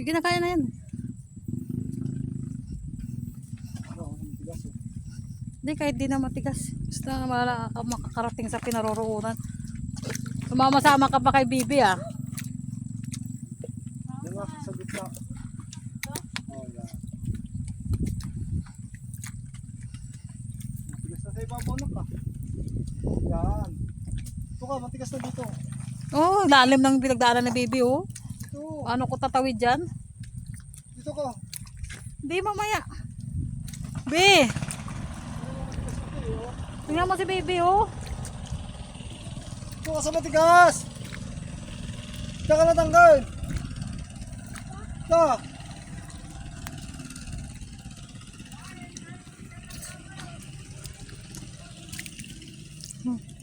Sige na, kaya na yan. Hindi, kahit di na matigas. Basta mala, makakarating sa pinaroroonan. Sumama-sama ka pa kay Bibi ah. Nga, sa gitna. Oh, yan. Matigas na sa ibabaw na ka. Yan. Ito ka, matigas na dito. Oh, lalim ng pinagdaanan ni Bibi oh. Ano ko tatawid dyan? Dito ka. Hindi, mamaya. Bi! Tingnan mo si Bibi oh. Ito ka sa matigas. Diyan ka natanggal. Ito. Ay!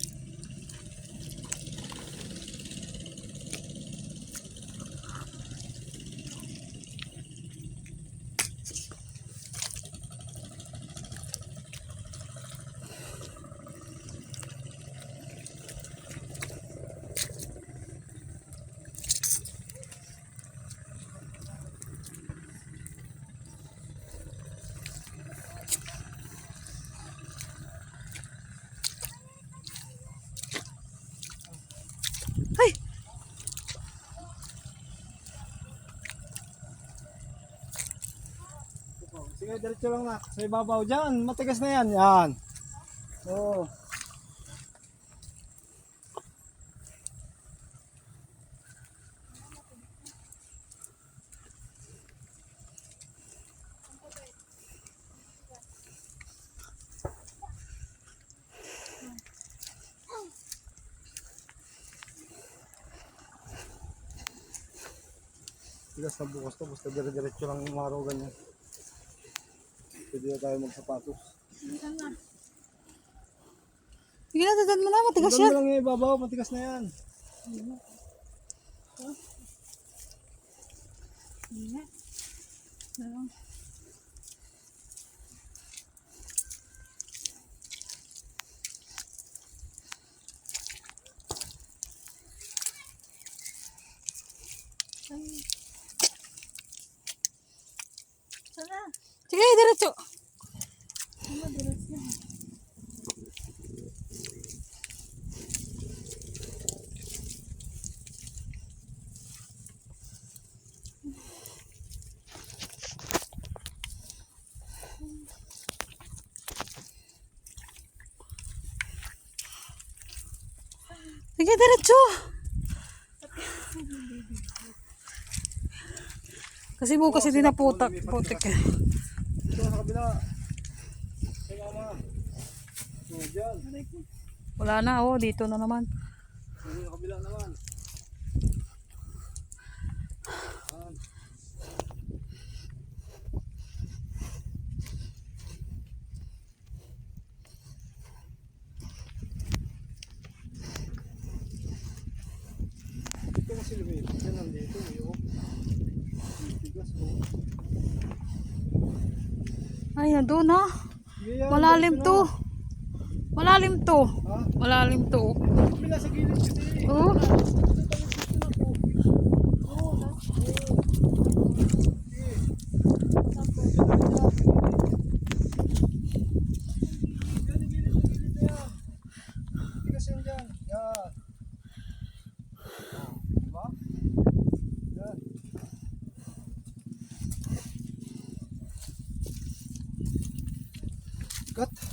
Sige, diretso lang na. Sa ibabaw dyan. Matigas na yan. Yan. Oo. Tigas na bukas to. Basta dire-diretso lang yung araw ganyan. Pwede na tayo magsapatos. Sige na, dadan mo na. Matigas yan. lang yung ibabaw. Matigas na yan. Sige, diretso. Sige, diretso. Kasi bukas hindi na putak. Putik Ay mama. Wala na, oh. Dito na naman. Sa kabila naman. Yan. Ito kasi lumit. Yan nandito. eh, oh. Tigas oh. Ay, nandun ha. Yan, Malalim to. Malalim to. Malalim to. oh. Kabila sa got